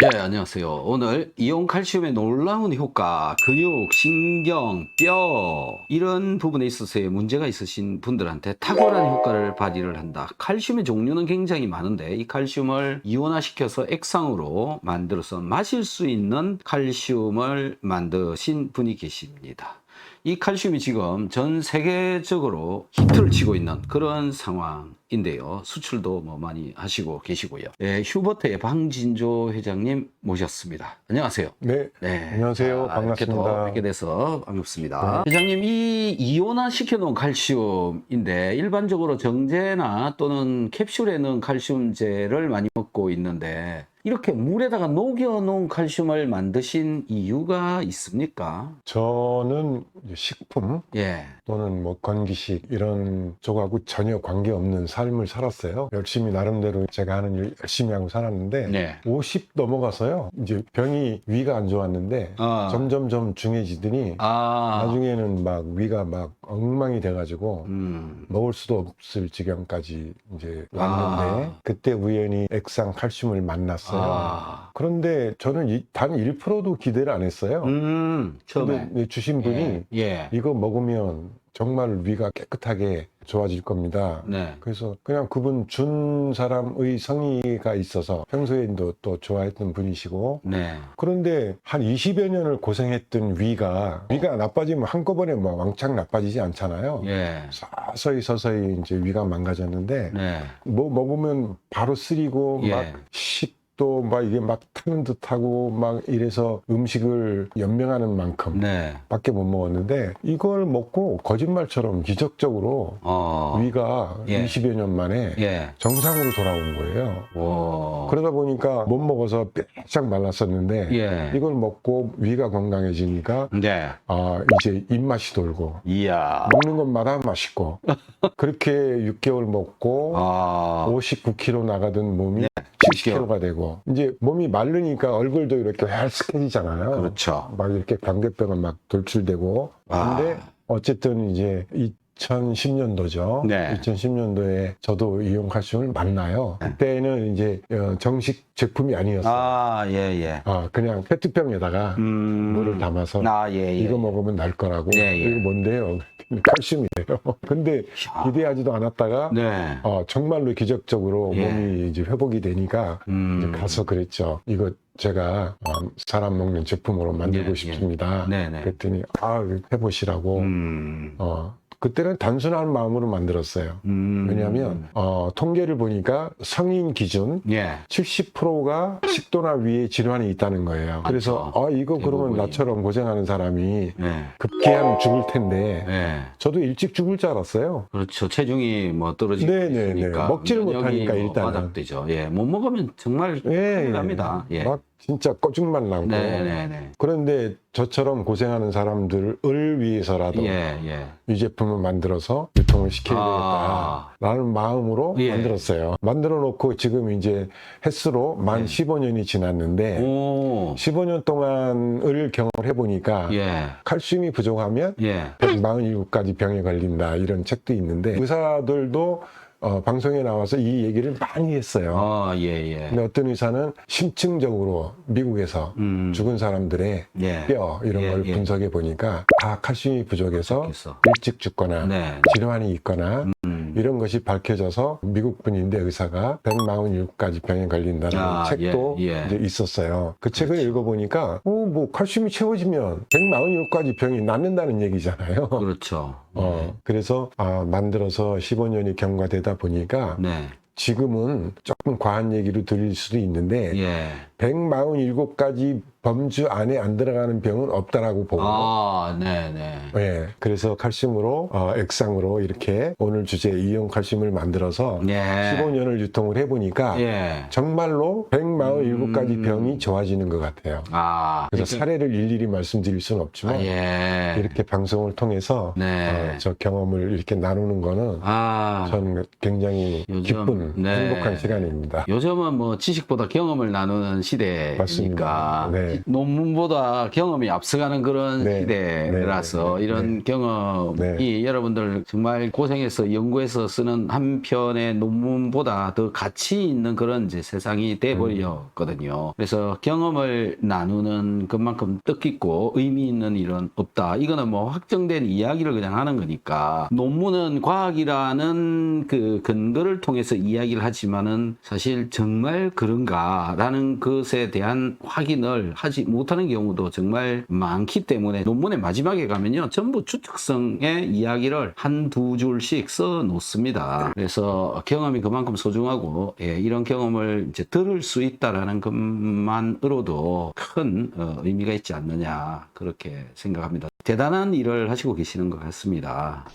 네, 안녕하세요. 오늘 이온 칼슘의 놀라운 효과, 근육, 신경, 뼈 이런 부분에 있어서의 문제가 있으신 분들한테 탁월한 효과를 발휘를 한다. 칼슘의 종류는 굉장히 많은데 이 칼슘을 이온화시켜서 액상으로 만들어서 마실 수 있는 칼슘을 만드신 분이 계십니다. 이 칼슘이 지금 전 세계적으로 히트를 치고 있는 그런 상황 인데요. 수출도 뭐 많이 하시고 계시고요. 예, 휴버트의 방진조 회장님 모셨습니다. 안녕하세요. 네, 네. 안녕하세요. 자, 이렇게 또 반갑습니다. 뵙게 돼서 반갑습니다. 회장님, 이 이온화 시켜놓은 칼슘인데 일반적으로 정제나 또는 캡슐에 넣은 칼슘제를 많이 먹고 있는데 이렇게 물에다가 녹여놓은 칼슘을 만드신 이유가 있습니까? 저는 식품 예. 또는 뭐 건기식 이런 쪽하고 전혀 관계없는 삶을 살았어요. 열심히 나름대로 제가 하는 일 열심히 하고 살았는데 네. 50 넘어가서요. 이제 병이 위가 안 좋았는데 아. 점점점 중해지더니 아. 나중에는 막 위가 막 엉망이 돼가지고 음. 먹을 수도 없을 지경까지 이제 왔는데 아. 그때 우연히 액상 칼슘을 만났어요. 아. 그런데 저는 이- 단 1%도 기대를 안 했어요. 음. 처음에. 근데 주신 분이 예. 예. 이거 먹으면 정말 위가 깨끗하게 좋아질 겁니다. 네. 그래서 그냥 그분 준 사람의 성의가 있어서 평소에도 또 좋아했던 분이시고 네. 그런데 한 20여 년을 고생했던 위가 위가 나빠지면 한꺼번에 뭐 왕창 나빠지지 않잖아요. 예. 서서히 서서히 이제 위가 망가졌는데 네. 뭐 먹으면 바로 쓰리고 예. 막 식 도막 이게 막 타는 듯하고 막 이래서 음식을 연명하는 만큼 네. 밖에 못 먹었는데 이걸 먹고 거짓말처럼 기적적으로 어. 위가 예. 20여 년 만에 예. 정상으로 돌아온 거예요. 오. 그러다 보니까 못 먹어서 빽짝 말랐었는데 예. 이걸 먹고 위가 건강해지니까 네. 아 이제 입맛이 돌고 이야. 먹는 것마다 맛있고 그렇게 6개월 먹고 아. 59kg 나가던 몸이 네. 70kg가 되고 이제 몸이 마르니까 얼굴도 이렇게 헬스케지잖아요. 그렇죠. 막 이렇게 광대뼈가 막 돌출되고 아. 근데 어쨌든 이제 2010년도죠. 네. 2010년도에 저도 이온 칼슘을 만나요. 그때는 이제 어, 정식 제품이 아니었어요. 아, 예, 예. 아, 그냥 페트병에다가 음. 물을 담아서 아, 예, 예. 이거 먹으면 날 거라고. 예, 예. 이거 뭔데요? 칼슘이에요. 근데 야. 기대하지도 않았다가 네. 어, 정말로 기적적으로 예. 몸이 이제 회복이 되니까 음. 이제 가서 그랬죠. 이거 제가 어, 사람 먹는 제품으로 만들고 예, 예. 싶습니다. 네 네. 그랬더니 아 해보시라고. 음. 어, 그때는 단순한 마음으로 만들었어요. 음. 왜냐하면 어, 통계를 보니까 성인 기준 예. 70%가 식도나 위에 질환이 있다는 거예요. 그래서 아 이거 그러면 대부분이. 나처럼 고생하는 사람이 예. 급기야는 죽을 텐데 예. 저도 일찍 죽을 줄 알았어요. 그렇죠. 체중이 뭐 떨어지고 네네네. 있으니까 먹지를 면역이 못하니까 뭐 일단은. 바닥되죠. 예. 못 먹으면 정말 예, 큰일 납니다. 예. 막 진짜 꺼죽만 나고. 네네네. 그런데 저처럼 고생하는 사람들을 위해서라도 예, 예. 이 제품을 만들어서 유통을 시켜야 아. 되겠다라는 마음으로 예. 만들었어요. 만들어 놓고 지금 이제 횟수로 만 예. 15년이 지났는데 오. 15년 동안을 경험해 보니까 예. 칼슘이 부족하면 예. 147가지 병에 걸린다 이런 책도 있는데 의사들도 어, 방송에 나와서 이 얘기를 많이 했어요. 아, 예, 예. 근데 어떤 의사는 심층적으로 미국에서 음. 죽은 사람들의 예. 뼈 이런 예, 걸 예. 분석해 보니까 다 칼슘이 부족해서 부족해서. 일찍 죽거나 네. 질환이 있거나 음. 이런 것이 밝혀져서 미국 분인데 의사가 147가지 병에 걸린다는 아, 책도 예, 예. 이제 있었어요. 그 책을 그렇죠. 읽어보니까 어, 뭐 칼슘이 채워지면 147가지 병이 낫는다는 얘기잖아요. 그렇죠. 어, 그래서 아, 만들어서 15년이 경과되다 보니까 네. 지금은 조금 과한 얘기로 들릴 수도 있는데 예. 147가지 범주 안에 안 들어가는 병은 없다라고 보고 아, 네, 네. 예, 그래서 칼슘으로 어, 액상으로 이렇게 오늘 주제 이온 칼슘을 만들어서 예. 15년을 유통을 해보니까 예. 정말로 147가지 음. 병이 좋아지는 것 같아요. 아. 그래서 사례를 일일이 말씀드릴 수는 없지만 아, 예. 이렇게 방송을 통해서 네. 어, 저 경험을 이렇게 나누는 거는 아. 저는 굉장히 요즘 기쁜 네. 행복한 시간입니다. 요즘은 뭐 지식보다 경험을 나누는 시대니까 맞습니다. 네. 논문보다 경험이 앞서가는 그런 네. 시대라서 네. 네. 이런 경험이 네. 여러분들 정말 고생해서 연구해서 쓰는 한 편의 논문보다 더 가치 있는 그런 이제 세상이 돼버렸거든요. 그래서 경험을 나누는 것만큼 뜻깊고 의미 있는 일은 없다. 이거는 뭐 확정된 이야기를 그냥 하는 거니까 논문은 과학이라는 그 근거를 통해서 이야기를 하지만은 사실 정말 그런가라는 것에 대한 확인을 하지 못하는 경우도 정말 많기 때문에 논문의 마지막에 가면요 전부 추측성의 이야기를 한 두 줄씩 써 놓습니다. 그래서 경험이 그만큼 소중하고 예, 이런 경험을 이제 들을 수 있다라는 것만으로도 큰 어, 의미가 있지 않느냐 그렇게 생각합니다. 대단한 일을 하시고 계시는 것 같습니다.